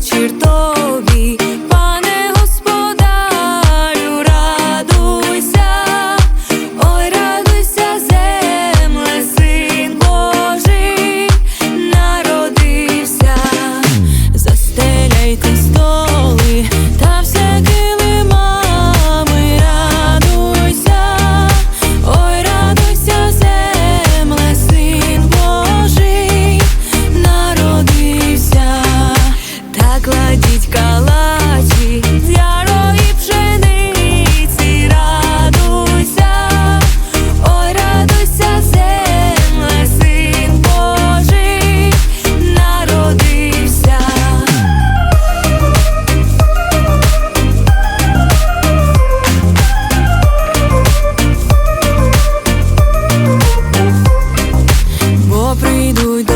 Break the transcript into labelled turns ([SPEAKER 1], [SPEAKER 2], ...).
[SPEAKER 1] qirtove Кладіть ярої пшениці, радуйся, ой, радуйся, земле, син Божий народився. Бо прийдуть.